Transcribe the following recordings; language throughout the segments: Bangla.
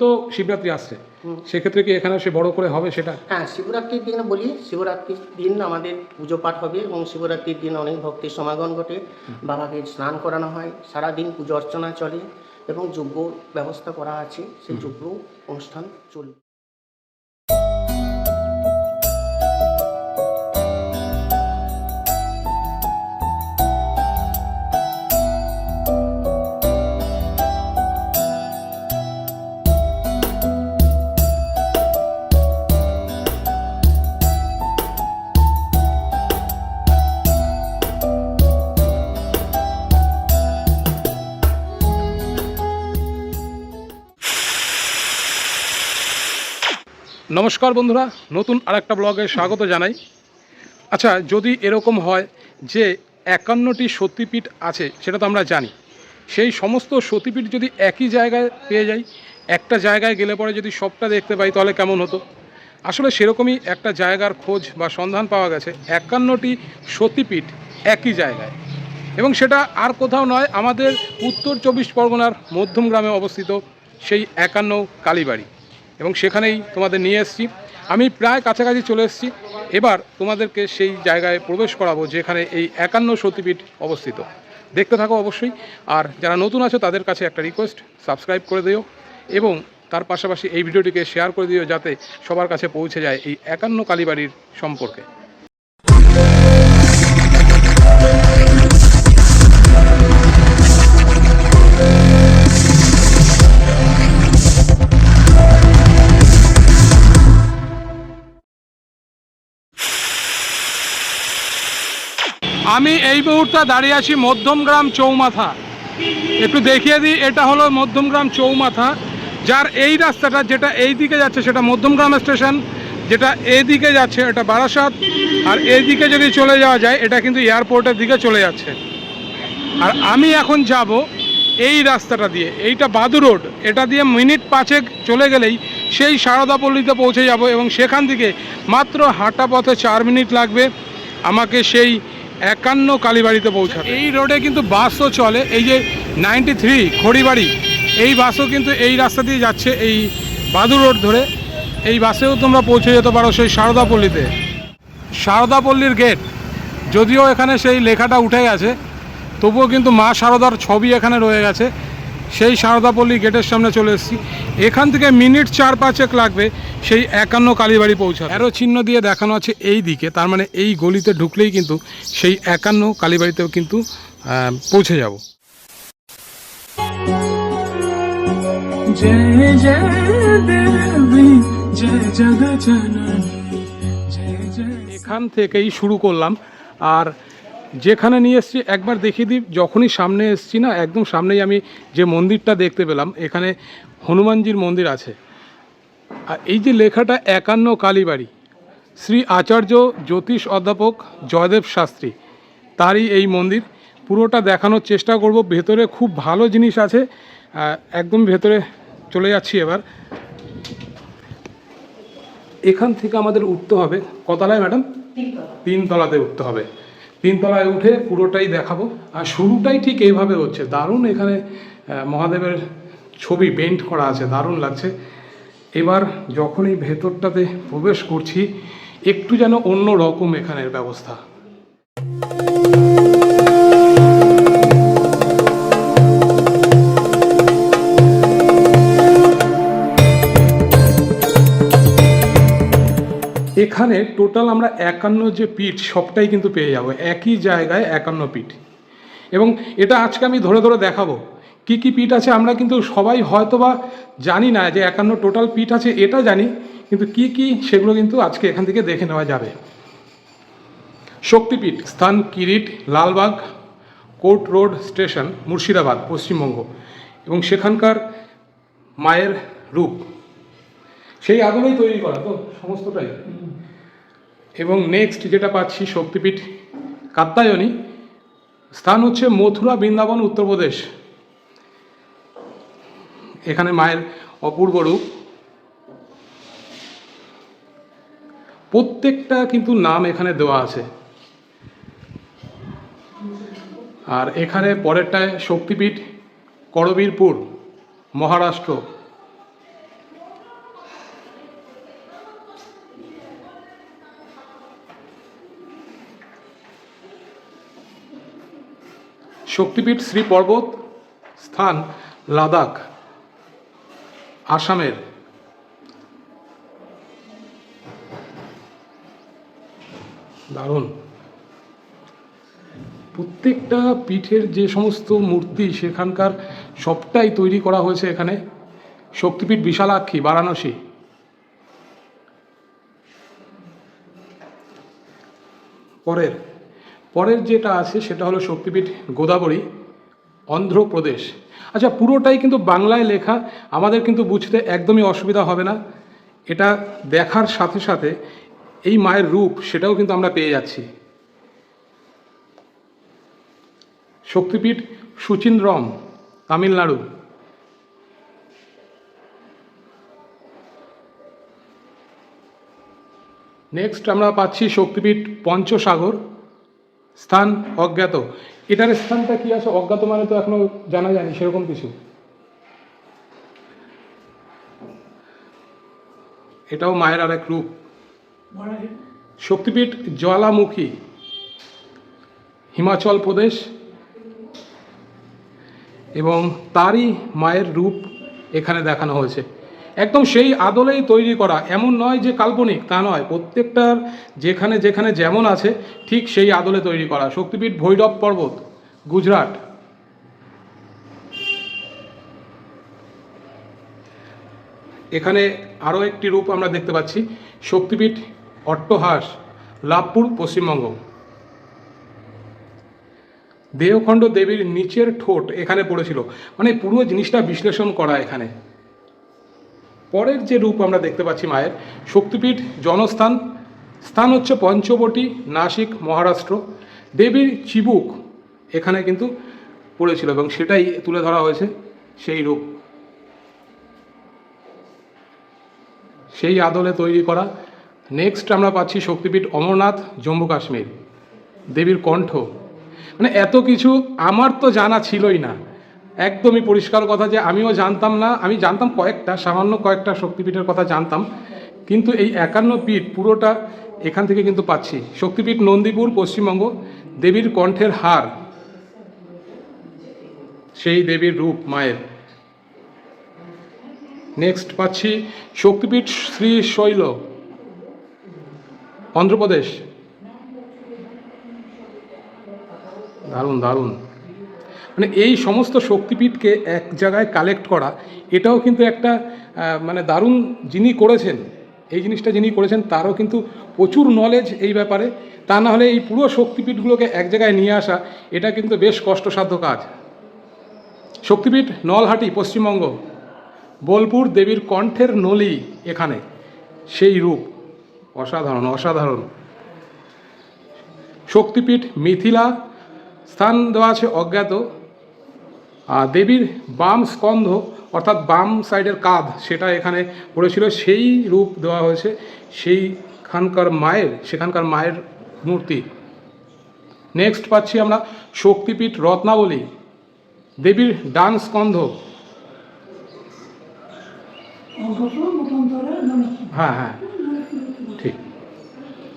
তো শিবরাত্রি আসছে। সেক্ষেত্রে কি এখানে সে বড় করে হবে সেটা? হ্যাঁ শিবরাত্রির দিন বলি শিবরাত্রির দিন আমাদের পুজো পাঠ হবে এবং শিবরাত্রির দিন অনেক ভক্তির সমাগম ঘটে। বাবাকে স্নান করানো হয় সারাদিন পুজো অর্চনা চলে এবং যজ্ঞ ব্যবস্থা করা আছে সেই যজ্ঞ অনুষ্ঠান চলবে। নমস্কার বন্ধুরা, নতুন আরেকটা ব্লগে স্বাগত জানাই। আচ্ছা যদি এরকম হয় যে একান্নটি সত্যিপীঠ আছে, সেটা তো আমরা জানি। সেই সমস্ত সতীপীঠ যদি একই জায়গায় পেয়ে যাই, একটা জায়গায় গেলে পরে যদি সবটা দেখতে পাই, তাহলে কেমন হতো? আসলে সেরকমই একটা জায়গার খোঁজ বা সন্ধান পাওয়া গেছে, একান্নটি সতীপীঠ একই জায়গায়। এবং সেটা আর কোথাও নয়, আমাদের উত্তর চব্বিশ পরগনার মধ্যম গ্রামে অবস্থিত সেই একান্ন কালীবাড়ি। এবং সেখানেই তোমাদের নিয়ে এসেছি। আমি প্রায় কাছাকাছি চলে এসেছি। এবার তোমাদেরকে সেই জায়গায় প্রবেশ করাবো, যেখানে এই একান্ন সতীপীঠ অবস্থিত। দেখতে থাকো অবশ্যই। আর যারা নতুন আছো, তাদের কাছে একটা রিকোয়েস্ট সাবস্ক্রাইব করে দিও এবং তার পাশাপাশি এই ভিডিওটিকে শেয়ার করে দিও, যাতে সবার কাছে পৌঁছে যায় এই একান্ন কালীবাড়ির সম্পর্কে। আমি এই মুহূর্তে দাঁড়িয়ে আছি মধ্যমগ্রাম চৌমাথা। একটু দেখিয়ে দিই, এটা হলো মধ্যমগ্রাম চৌমাথা, যার এই রাস্তাটা যেটা এই দিকে যাচ্ছে সেটা মধ্যমগ্রাম স্টেশন, যেটা এই দিকে যাচ্ছে এটা বারাসাত, আর এই দিকে যদি চলে যাওয়া যায়, এটা কিন্তু এয়ারপোর্টের দিকে চলে যাচ্ছে। আর আমি এখন যাব এই রাস্তাটা দিয়ে, এইটা বাদু রোড, এটা দিয়ে মিনিট পাঁচেক চলে গেলেই সেই সারদাপল্লীতে পৌঁছে যাব এবং সেখান থেকে মাত্র হাঁটা পথে চার মিনিট লাগবে। আমাকে সেই একান্ন কালীবাড়িতে পৌঁছাতে এই রোডে কিন্তু বাসও চলে, এই যে নাইনটি থ্রি খড়িবাড়ি, এই বাসও কিন্তু এই রাস্তা দিয়ে যাচ্ছে, এই বাদু রোড ধরে। এই বাসেও তোমরা পৌঁছে যেতে পারো সেই সারদাপল্লীতে। সারদাপল্লীর গেট যদিও এখানে সেই লেখাটা উঠে গেছে, তবুও কিন্তু মা শারদার ছবি এখানে রয়ে গেছে। সেই সারদাপল্লী গেটের সামনে চলে এসেছি। এখান থেকে মিনিট চার পাঁচেক লাগবে সেই একান্ন কালীবাড়ি পৌঁছা এরও চিহ্ন দিয়ে দেখানো আছে এই দিকে তার মানে এই গলিতে ঢুকলেই কিন্তু সেই একান্ন কালীবাড়িতেও কিন্তু পৌঁছে যাব। এখান থেকেই শুরু করলাম। আর যেখানে নিয়ে এসেছি একবার দেখিয়ে দিই যখনই সামনে এসেছি না একদম সামনেই আমি যে মন্দিরটা দেখতে পেলাম এখানে হনুমানজির মন্দির আছে। আর এই যে লেখাটা একান্ন কালীবাড়ি শ্রী আচার্য জ্যোতিষ অধ্যাপক জয়দেব শাস্ত্রী তারই এই মন্দির। পুরোটা দেখানোর চেষ্টা করব ভেতরে খুব ভালো জিনিস আছে। একদম ভেতরে চলে যাচ্ছি এবার। এখান থেকে আমাদের উঠতে হবে কতলায় ম্যাডাম? তিনতলাতে উঠতে হবে। তিনতলায় উঠে পুরোটাই দেখাবো। আর শুরুটাই ঠিক এইভাবে হচ্ছে। দারুণ এখানে মহাদেবের ছবি পেন্ট করা আছে, দারুণ লাগছে। এবার যখন এই ভেতরটাতে প্রবেশ করছি, একটু যেন অন্য রকম এখানের ব্যবস্থা। এখানে টোটাল আমরা একান্ন যে পিঠ, সবটাই কিন্তু পেয়ে যাব। একই জায়গায় একান্ন পিঠ। এবং এটা আজকে আমি ধরে ধরে দেখাবো। কি কি পিঠ আছে আমরা কিন্তু সবাই হয়তোবা জানি না যে একান্ন টোটাল পিঠ আছে, এটা জানি। কিন্তু কি কি সেগুলো কিন্তু আজকে এখান থেকে দেখে নেওয়া যাবে। শক্তিপীঠ স্থান, Kirit, Lalbag, court road station, Murshidabad, Paschimbanga. এবং সেখানকার মায়ের রূপ। সেই আগুনেই তৈরি করা তো, সমস্তটাই। এবং নেক্সট যেটা পাচ্ছি শক্তিপীঠ কাত্তায়নী, স্থান হচ্ছে মথুরা, বৃন্দাবন, উত্তরপ্রদেশ। এখানে মায়ের অপূর্ব রূপ। প্রত্যেকটা কিন্তু নাম এখানে দেওয়া আছে। আর এখানে পরেরটায় শক্তিপীঠ, করবীরপুর, মহারাষ্ট্র। শক্তিপীঠ শ্রী পর্বত স্থান লাদাখ, আসামের দারুণ। প্রত্যেকটা পীঠের যে সমস্ত মূর্তি সেখানকার সবটাই তৈরি করা হয়েছে এখানে। শক্তিপীঠ বিশালাক্ষী, বারাণসী। পরের পরের যেটা আছে সেটা হলো শক্তিপীঠ গোদাবরী, অন্ধ্রপ্রদেশ। আচ্ছা পুরোটাই কিন্তু বাংলায় লেখা, আমাদের কিন্তু বুঝতে একদমই অসুবিধা হবে না। এটা দেখার সাথে সাথে এই মায়ের রূপ সেটাও কিন্তু আমরা পেয়ে যাচ্ছি। শক্তিপীঠ সুচিন্দ্রম, তামিলনাড়ু। নেক্সট আমরা পাচ্ছি শক্তিপীঠ পঞ্চসাগর। স্থান অজ্ঞাত। এটার স্থানটা কি আছে? অজ্ঞাত মানে তো এখনও জানা যায়নি, সেরকম কিছু। এটাও মায়ের আর এক রূপ। শক্তিপীঠ জ্বালামুখী, হিমাচল প্রদেশ, এবং তারই মায়ের রূপ এখানে দেখানো হয়েছে। একদম সেই আদলেই তৈরি করা। এমন নয় যে কাল্পনিক, তা নয়। প্রত্যেকটার যেখানে যেখানে যেমন আছে, ঠিক সেই আদলে তৈরি করা। শক্তিপীঠ ভৈরব পর্বত, গুজরাট। এখানে আরও একটি রূপ আমরা দেখতে পাচ্ছি। শক্তিপীঠ অট্টহাস, লাভপুর, পশ্চিমবঙ্গ। দেহখণ্ড দেবীর নিচের ঠোঁট এখানে পড়েছিল। মানে পুরো জিনিসটা বিশ্লেষণ করা এখানে। পরের যে রূপ আমরা দেখতে পাচ্ছি মায়ের, শক্তিপীঠ, জনস্থান, স্থান হচ্ছে পঞ্চবটি, নাসিক, মহারাষ্ট্র। দেবীর চিবুক এখানে কিন্তু পড়েছিল এবং সেটাই তুলে ধরা হয়েছে সেই রূপ। সেই আদলে তৈরি করা। নেক্সট আমরা পাচ্ছি শক্তিপীঠ অমরনাথ, জম্মু কাশ্মীর। দেবীর কণ্ঠ। মানে এত কিছু আমার তো জানা ছিলই না। একদমই পরিষ্কার কথা যে আমিও জানতাম না, আমি জানতাম কয়েকটা, সামান্য কয়েকটা শক্তিপীঠের কথা জানতাম। কিন্তু এই একান্ন পীঠ পুরোটা এখান থেকে কিন্তু পাচ্ছি। শক্তিপীঠ নন্দীপুর, পশ্চিমবঙ্গ, দেবীর কণ্ঠের হার। সেই দেবীর রূপ মায়ের। নেক্সট পাচ্ছি শক্তিপীঠ শ্রী শৈল, অন্ধ্রপ্রদেশ। দারুণ দারুণ। মানে এই সমস্ত শক্তিপীঠকে এক জায়গায় কালেক্ট করা, এটাও কিন্তু একটা মানে দারুণ যিনি করেছেন, এই জিনিসটা যিনি করেছেন, তারও কিন্তু প্রচুর নলেজ এই ব্যাপারে। তা না হলে এই পুরো শক্তিপীঠগুলোকে এক জায়গায় নিয়ে আসা, এটা কিন্তু বেশ কষ্টসাধ্য কাজ। শক্তিপীঠ নলহাটি, পশ্চিমবঙ্গ, বোলপুর দেবীর কণ্ঠের নলি এখানে, সেই রূপ, অসাধারণ অসাধারণ। শক্তিপীঠ মিথিলা, স্থান দেওয়া আছে অজ্ঞাত দেবীর বাম স্কন্ধ, অর্থাৎ বাম সাইডের কাঁধ সেটা এখানে পড়েছিল, সেই রূপ দেওয়া হয়েছে, সেইখানকার মায়ের, সেখানকার মায়ের মূর্তি। নেক্সট পাচ্ছি আমরা শক্তিপীঠ রত্নাবলী, দেবীর ডান স্কন্ধ। হ্যাঁ হ্যাঁ ঠিক।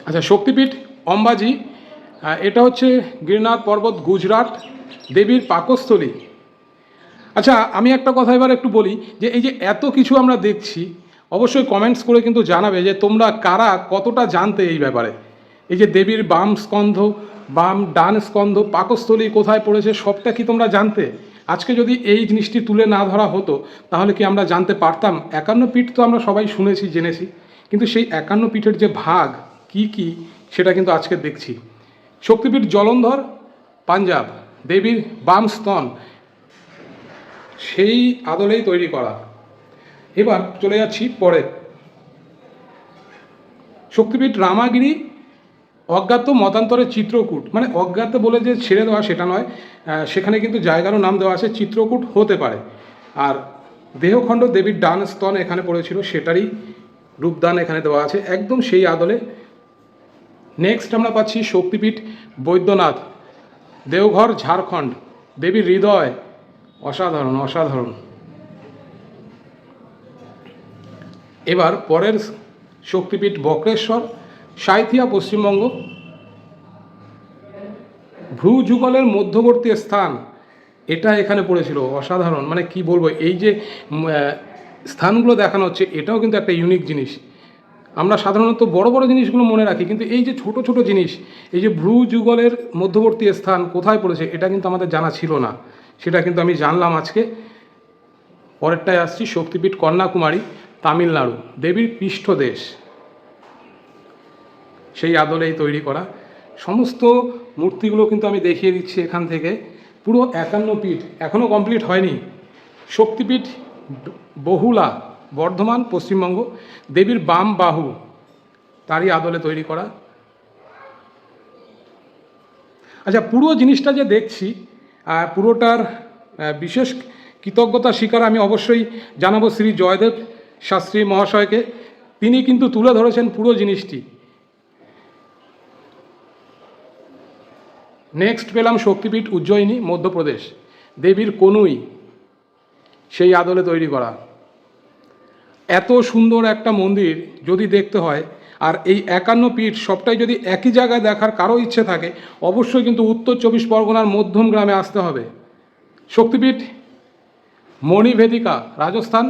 আচ্ছা শক্তিপীঠ অম্বাজি এটা হচ্ছে গিরনার পর্বত, গুজরাট, দেবীর পাকস্থলী। আচ্ছা আমি একটা কথা এবার একটু বলি যে এই যে এত কিছু আমরা দেখছি, অবশ্যই কমেন্টস করে কিন্তু জানাবে যে তোমরা কারা কতটা জানতে এই ব্যাপারে। এই যে দেবীর বাম স্কন্ধ, বাম ডান স্কন্ধ, পাকস্থলী কোথায় পড়েছে, সবটা কি তোমরা জানতে? আজকে যদি এই জিনিসটি তুলে না ধরা হতো, তাহলে কি আমরা জানতে পারতাম? একান্ন পীঠ তো আমরা সবাই শুনেছি, জেনেছি। কিন্তু সেই একান্ন পীঠের যে ভাগ, কি কি, সেটা কিন্তু আজকে দেখছি। শক্তিপীঠ জলন্ধর, পাঞ্জাব, দেবীর বাম স্তন। সেই আদলেই তৈরি করা। এবার চলে যাচ্ছি পরে। শক্তিপীঠ রামাগিরি অজ্ঞাত মতান্তরের চিত্রকূট। মানে অজ্ঞাত বলে যে ছেড়ে দেওয়া সেটা নয় সেখানে কিন্তু জায়গারও নাম দেওয়া আছে, চিত্রকূট হতে পারে। আর দেহখণ্ড দেবীর ডান স্তন এখানে পড়েছিল, সেটারই রূপদান এখানে দেওয়া আছে। একদম সেই আদলে। নেক্সট আমরা পাচ্ছি শক্তিপীঠ বৈদ্যনাথ, দেওঘর, ঝাড়খণ্ড, দেবীর হৃদয়। অসাধারণ অসাধারণ। এবার পরের শক্তিপীঠ বক্রেশ্বর, সাঁইথিয়া পশ্চিমবঙ্গ। ভ্রু যুগলের মধ্যবর্তী স্থান, এটা এখানে পড়েছিল, অসাধারণ। মানে কি বলব, এই যে স্থানগুলো দেখানো হচ্ছে, এটাও কিন্তু একটা ইউনিক জিনিস। আমরা সাধারণত বড় বড় জিনিসগুলো মনে রাখি, কিন্তু এই যে ছোট ছোট জিনিস, এই যে ভ্রু যুগলের মধ্যবর্তী স্থান কোথায় পড়েছে, এটা কিন্তু আমাদের জানা ছিল না। সেটা কিন্তু আমি জানলাম আজকে। পরেরটায় আসছি শক্তিপীঠ কন্যাকুমারী, তামিলনাড়ু, দেবীর পৃষ্ঠদেশ। সেই আদলেই তৈরি করা। সমস্ত মূর্তিগুলো কিন্তু আমি দেখিয়ে দিচ্ছি এখান থেকে। পুরো একান্ন পীঠ এখনও কমপ্লিট হয়নি। শক্তিপীঠ, বহুলা, বর্ধমান, পশ্চিমবঙ্গ, দেবীর বাম বাহু, তারই আদলে তৈরি করা। আচ্ছা পুরো জিনিসটা যে দেখছি পুরোটার বিশেষ কৃতজ্ঞতা স্বীকার আমি অবশ্যই জানাব শ্রী জয়দেব শাস্ত্রী মহাশয়কে। তিনি কিন্তু তুলে ধরেছেন পুরো জিনিসটি। নেক্সট পেলাম শক্তিপীঠ উজ্জয়িনী, মধ্যপ্রদেশ। দেবীর কনুই, সেই আদলে তৈরি করা। এত সুন্দর একটা মন্দির যদি দেখতে হয় আর এই একান্ন পীঠ সবটাই যদি একই জায়গায় দেখার কারও ইচ্ছে থাকে, অবশ্যই কিন্তু উত্তর চব্বিশ পরগনার মধ্যম গ্রামে আসতে হবে। শক্তিপীঠ, মণিভেদিকা রাজস্থান,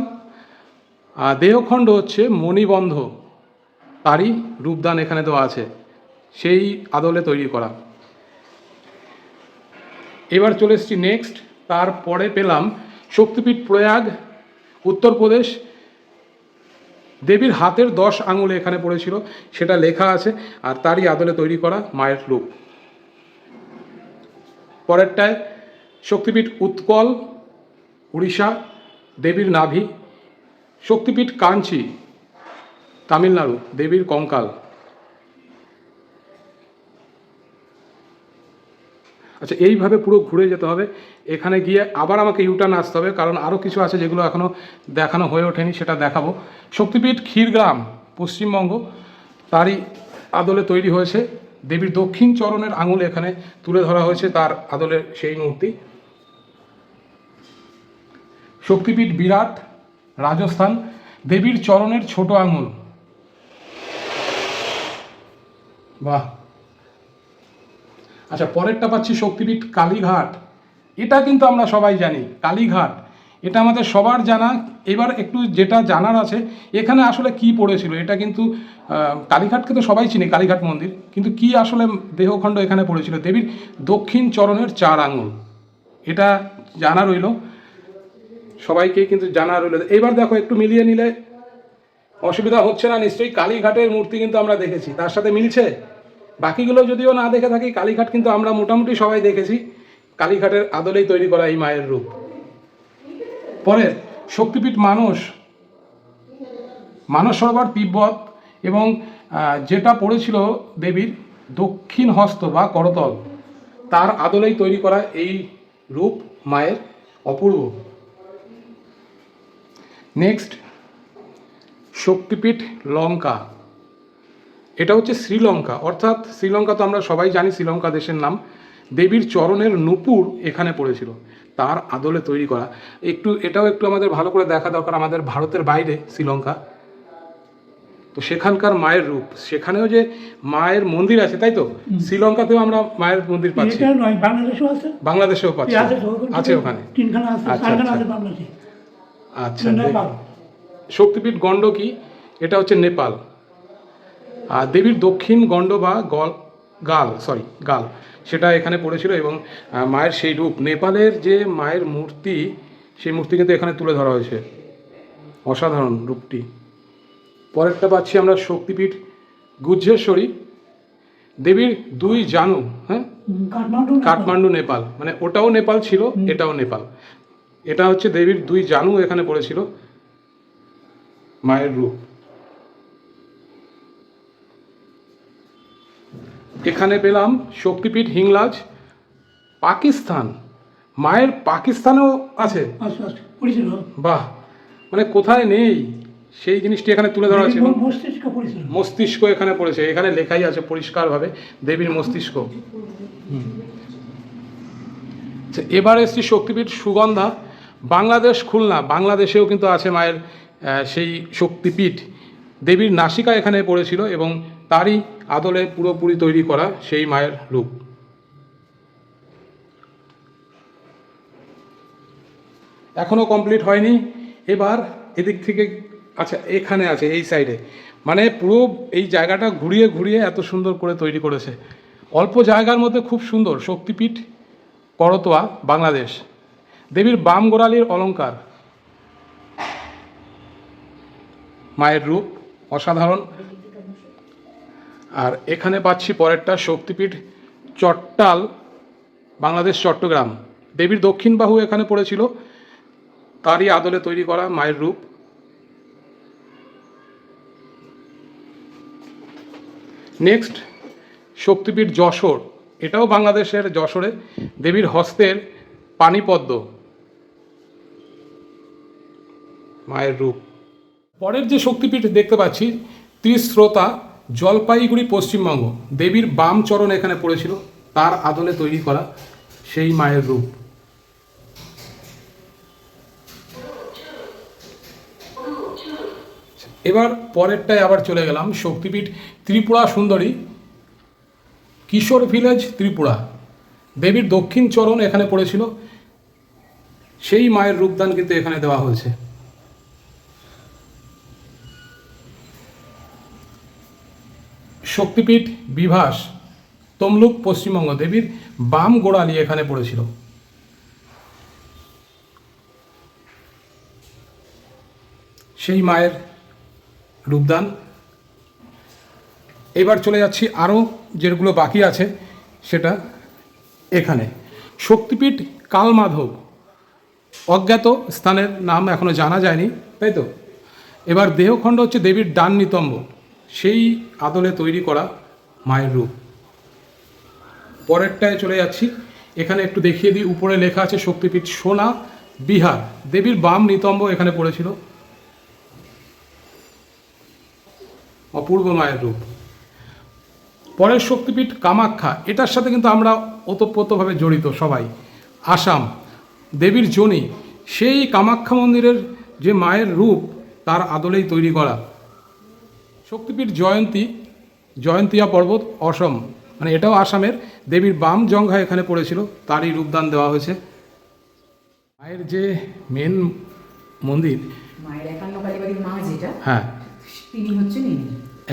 আর দেহখণ্ড হচ্ছে মণিবন্ধ। তারই রূপদান এখানে তো আছে, সেই আদলে তৈরি করা। এবার চলে এসেছি নেক্সট তারপরে পেলাম শক্তিপীঠ প্রয়াগ, উত্তরপ্রদেশ দেবীর হাতের দশ আঙুলে এখানে পড়েছিল, সেটা লেখা আছে, আর তারই আদলে তৈরি করা মায়ের রূপ। পরেরটায়, শক্তিপীঠ উৎকল, উড়িষ্যা, দেবীর নাভি, শক্তিপীঠ কাঞ্চি, তামিলনাড়ু, দেবীর কঙ্কাল। আচ্ছা এইভাবে পুরো ঘুরে যেতে হবে। এখানে গিয়ে আবার আমাকে ইউটার্ন আসতে হবে, কারণ আরও কিছু আছে যেগুলো এখনও দেখানো হয়ে ওঠেনি, সেটা দেখাবো। শক্তিপীঠ ক্ষীরগ্রাম, পশ্চিমবঙ্গ, তারই আদলে তৈরি হয়েছে। দেবীর দক্ষিণ চরণের আঙুল এখানে তুলে ধরা হয়েছে তার আদলের সেই মূর্তি। শক্তিপীঠ বিরাট, রাজস্থান, দেবীর চরণের ছোট আঙুল। বাহ! আচ্ছা পরেরটা পাচ্ছি শক্তিপীঠ কালীঘাট। এটা কিন্তু আমরা সবাই জানি, কালীঘাট। এটা আমাদের সবার জানা। এবার একটু যেটা জানার আছে, এখানে আসলে কি পড়েছিল? এটা কিন্তু কালীঘাটকে তো সবাই চিনি, কালীঘাট মন্দির। কিন্তু কি আসলে দেহখণ্ড এখানে পড়েছিল? দেবীর দক্ষিণ চরণের চার আঙুল। এটা জানা রইল। সবাইকে কিন্তু জানা রইল। এবার দেখো, একটু মিলিয়ে নিলে অসুবিধা হচ্ছে না। নিশ্চয়ই কালীঘাটের মূর্তি কিন্তু আমরা দেখেছি। তার সাথে মিলছে? বাকিগুলো যদিও না দেখে থাকি, কালীঘাট কিন্তু আমরা মোটামুটি সবাই দেখেছি। কালীঘাটের আদলেই তৈরি করা এই মায়ের রূপ। পরে শক্তিপীঠ মানস। মানস সরোবর, তিব্বত এবং যেটা পড়েছিল দেবীর দক্ষিণ হস্ত বা করতল, তার আদলেই তৈরি করা এই রূপ মায়ের অপূর্ব। নেক্সট, শক্তিপীঠ লঙ্কা। এটা হচ্ছে শ্রীলঙ্কা। অর্থাৎ শ্রীলঙ্কা তো আমরা সবাই জানি শ্রীলঙ্কা দেশের নাম। দেবীর চরণের নূপুর এখানে পড়েছিল তার আদলে তৈরি করা। একটু এটাও একটু আমাদের ভালো করে দেখা দরকার আমাদের ভারতের বাইরে শ্রীলঙ্কা। তো সেখানকার মায়ের রূপ সেখানেও যে মায়ের মন্দির আছে তাই তো? শ্রীলঙ্কাতেও আমরা মায়ের মন্দির পাচ্ছি। বাংলাদেশেও আছে? বাংলাদেশেও পাচ্ছি। আছে ওখানে? আচ্ছা, আচ্ছা। আচ্ছা শক্তিপীঠ গণ্ডকী এটা হচ্ছে নেপাল। দেবীর দক্ষিণ গণ্ড বা গল গাল সরি গাল সেটা এখানে পড়েছিল এবং মায়ের সেই রূপ। নেপালের যে মায়ের মূর্তি সেই মূর্তি কিন্তু এখানে তুলে ধরা হয়েছে। অসাধারণ রূপটি। পরেরটা পাচ্ছি আমরা শক্তিপীঠ গুজ্জেশ্বরী। দেবীর দুই জানু হ্যাঁ? কাঠমান্ডু কাঠমান্ডু নেপাল। মানে ওটাও নেপাল ছিল এটাও নেপাল। এটা হচ্ছে দেবীর দুই জানু এখানে পড়েছিল মায়ের রূপ। এখানে পেলাম শক্তিপীঠ হিংলাজ পাকিস্তান। মায়ের পাকিস্তানেও আছে? আচ্ছা আচ্ছা বাহ মানে কোথায় নেই? সেই জিনিসটি এখানে তুলে ধরা ছিল মস্তিষ্ক এখানে পড়েছে। এখানে লেখাই আছে পরিষ্কারভাবে দেবীর মস্তিষ্ক। আচ্ছা, এবার এসছি শক্তিপীঠ সুগন্ধা বাংলাদেশ খুলনা। বাংলাদেশেও কিন্তু আছে মায়ের সেই শক্তিপীঠ। দেবীর নাসিকা এখানে পড়েছিল এবং তারই আদলে পুরোপুরি তৈরি করা সেই মায়ের রূপ। এখনও কমপ্লিট হয়নি। এবার এদিক থেকে আচ্ছা এখানে আছে, এই সাইডে। মানে পুরো এই জায়গাটা ঘুরিয়ে ঘুরিয়ে এত সুন্দর করে তৈরি করেছে। অল্প জায়গার মধ্যে খুব সুন্দর শক্তিপীঠ, করতোয়া, বাংলাদেশ। দেবীর বাম গোড়ালির অলঙ্কার। মায়ের রূপ, অসাধারণ। আর এখানে পাচ্ছি পরেরটা শক্তিপীঠ চট্টাল, বাংলাদেশ, চট্টগ্রাম। দেবীর দক্ষিণ বাহু এখানে পড়েছিল। তারই আদলে তৈরি করা মায়ের রূপ। নেক্সট শক্তিপীঠ যশোর। এটাও বাংলাদেশের যশোরে। দেবীর হস্তের পানিপদ্ম। মায়ের রূপ। পরের যে শক্তিপীঠ দেখতে পাচ্ছি, ত্রিশ্রোতা জলপাইগুড়ি পশ্চিমবঙ্গ, দেবীর বাম চরণ এখানে পড়েছিল, তার আদলে তৈরি করা সেই মায়ের রূপ। এবার পরেরটায় আবার চলে গেলাম, শক্তিপীঠ ত্রিপুরা সুন্দরী, কিশোর ভিলেজ ত্রিপুরা। দেবীর দক্ষিণ চরণ এখানে পড়েছিল, সেই মায়ের রূপদান কিন্তু এখানে দেওয়া হয়েছে। শক্তিপীঠ, বিভাস, তমলুক, পশ্চিমবঙ্গ দেবীর বাম গোড়ালি এখানে পড়েছিল। সেই মায়ের রূপদান। এবার চলে যাচ্ছি আরও যেগুলো বাকি আছে, সেটা এখানে। শক্তিপীঠ কালমাধব, অজ্ঞাত স্থানের নাম এখনও জানা যায়নি, তাই তো? এবার দেহখণ্ড হচ্ছে দেবীর ডান নিতম্ব। সেই আদলে তৈরি করা মায়ের রূপ। পরেরটায় চলে যাচ্ছি। এখানে একটু দেখিয়ে দিই। উপরে লেখা আছে শক্তিপীঠ সোনা, বিহার। দেবীর বাম নিতম্ব এখানে পড়েছিল। অপূর্ব মায়ের রূপ। পরের শক্তিপীঠ কামাখ্যা। এটার সাথে কিন্তু আমরা ওতপ্রোতভাবে জড়িত সবাই। আসাম। দেবীর জনি। সেই কামাখ্যা মন্দিরের যে মায়ের রূপ, তার আদলেই তৈরি করা। শক্তিপীঠ জয়ন্তী জয়ন্তিয়া পর্বত অসম মানে এটাও আসামের। দেবীর বাম জঙ্ঘা এখানে পড়েছিল তারই রূপদান দেওয়া হয়েছে। মায়ের যে মেন মন্দির মায়ের একান্ন কালীবাড়ির মা যেটা হ্যাঁ। তিনি হচ্ছেন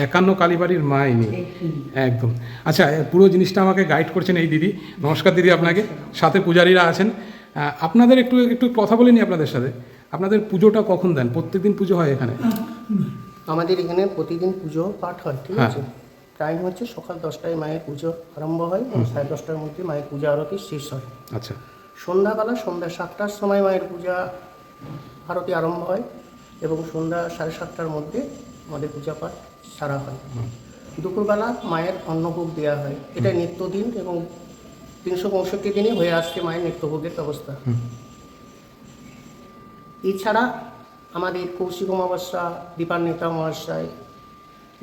একান্ন কালীবাড়ির মা ইনি। একদম। আচ্ছা পুরো জিনিসটা আমাকে গাইড করছেন এই দিদি। নমস্কার দিদি আপনাকে। সাথে পূজারীরা আছেন। আপনাদের একটু একটু কথা বলিনি আপনাদের সাথে। আপনাদের পুজোটা কখন দেন? প্রত্যেকদিন পুজো হয় এখানে? আমাদের এখানে প্রতিদিন পুজো পাঠ হয় ঠিক হ্যাঁ। আছে? টাইম হচ্ছে সকাল দশটায় মায়ের পুজো আরম্ভ হয় এবং সাড়ে দশটার মধ্যে মায়ের পূজা আরতি শেষ হয়। আচ্ছা। সন্ধ্যাবেলা সন্ধ্যা সাতটার সময় মায়ের পূজা আরতি আরম্ভ হয় এবং সন্ধ্যা সাড়ে সাতটার মধ্যে আমাদের পূজা পাঠ সারা হয়। দুপুরবেলা মায়ের অন্নভোগ দেওয়া হয়। এটা নিত্যদিন এবং তিনশো পঁয়ষট্টি দিনই হয়ে আসছে মায়ের নিত্যভোগের ব্যবস্থা। এছাড়া আমাদের কৌশিক অমাবস্যা দীপান্বিতা অমাবস্যায়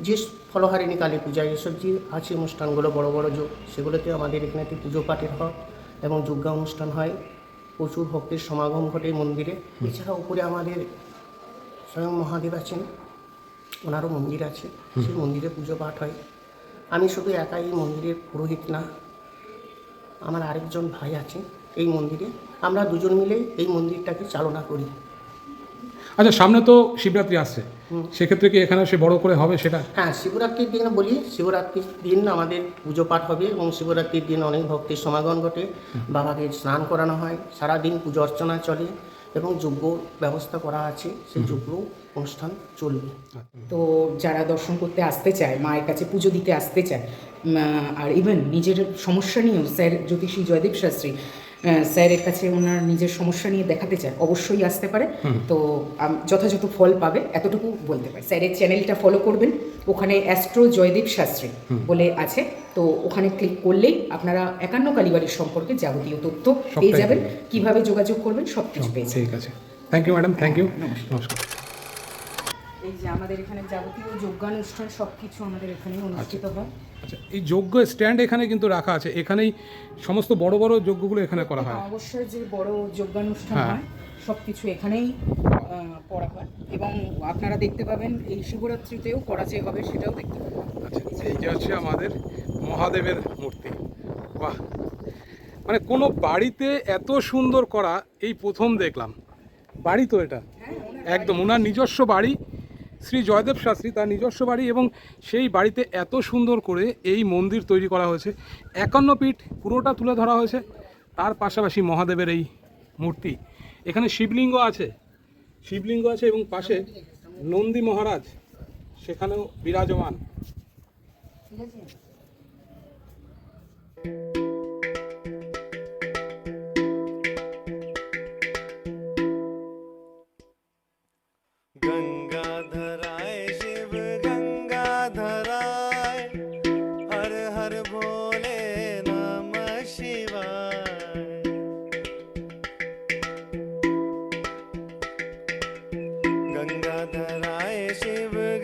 যে ফলহারিণী কালী পূজা এসব যে আছে অনুষ্ঠানগুলো বড় বড় যোগ সেগুলোতে আমাদের এখানে পুজো পাঠের হয় এবং যজ্ঞা অনুষ্ঠান হয়। প্রচুর ভক্তের সমাগম ঘটে মন্দিরে। এছাড়া উপরে আমাদের স্বয়ং মহাদেব আছেন ওনারও মন্দির আছে সেই মন্দিরে পুজো পাঠ হয়। আমি শুধু একাই এই মন্দিরের পুরোহিত না আমার আরেকজন ভাই আছে এই মন্দিরে। আমরা দুজন মিলে এই মন্দিরটাকে চালনা করি। আচ্ছা সামনে তো শিবরাত্রি আসছে। সেক্ষেত্রে কি এখানে সে বড় করে হবে সেটা? হ্যাঁ শিবরাত্রির দিন বলি শিবরাত্রির দিন আমাদের পুজো পাঠ হবে এবং শিবরাত্রির দিন অনেক ভক্তের সমাগম ঘটে। বাবাকে স্নান করানো হয় সারাদিন পুজো অর্চনা চলে এবং যোগ্য ব্যবস্থা করা আছে সেই যোগ্য অনুষ্ঠান চলবে। তো যারা দর্শন করতে আসতে চায় মায়ের কাছে পুজো দিতে আসতে চায় আর ইভেন নিজের সমস্যা নিয়েও স্যার জ্যোতিষী জয়দেব শাস্ত্রী স্যারের কাছে ওনার নিজের সমস্যা নিয়ে দেখাতে চায় অবশ্যই আসতে পারে। তো যথাযথ ফল পাবে এতটুকু বলতে পারি। স্যারের চ্যানেলটা ফলো করবেন। ওখানে অ্যাস্ট্রো জয়দেব শাস্ত্রী বলে আছে। তো ওখানে ক্লিক করলেই আপনারা একান্ন কালীবাড়ির সম্পর্কে যাবতীয় তথ্য পেয়ে যাবেন। কীভাবে যোগাযোগ করবেন সব কিছু পেয়ে ঠিক আছে। Thank you madam thank you নমস্কার। এই যে আমাদের এখানে যাবতীয় যোগ্যানুষ্ঠান সব কিছু আমাদের এখানে অনুষ্ঠিত হয়। আচ্ছা এই যোগ্য স্ট্যান্ড এখানে কিন্তু রাখা আছে। এখানেই সমস্ত বড় বড় যজ্ঞগুলো এখানে করা হয়। অবশ্যই যে বড় যোগ্যানুষ্ঠান হ্যাঁ। হয় সব কিছু এখানেই করা হয়। এবং আপনারা দেখতে পাবেন এই শিবরাত্রিতেও করা যে হবে সেটাও দেখতে পাবেন। আচ্ছা এই যে হচ্ছে আমাদের মহাদেবের মূর্তি। বাহ! মানে কোনো বাড়িতে এত সুন্দর করা এই প্রথম দেখলাম। বাড়ি তো এটা। একদম ওনার নিজস্ব বাড়ি। শ্রী জয়দেব শাস্ত্রী, তার নিজস্ব বাড়ি এবং সেই বাড়িতে এত সুন্দর করে এই মন্দির তৈরি করা হয়েছে। একান্ন পিঠ পুরোটা তুলে ধরা হয়েছে। তার পাশাপাশি মহাদেবের এই মূর্তি। এখানে শিবলিঙ্গ আছে। শিবলিঙ্গ আছে এবং পাশে নন্দী মহারাজ, সেখানেও বিরাজমান। गंगाधराय शिव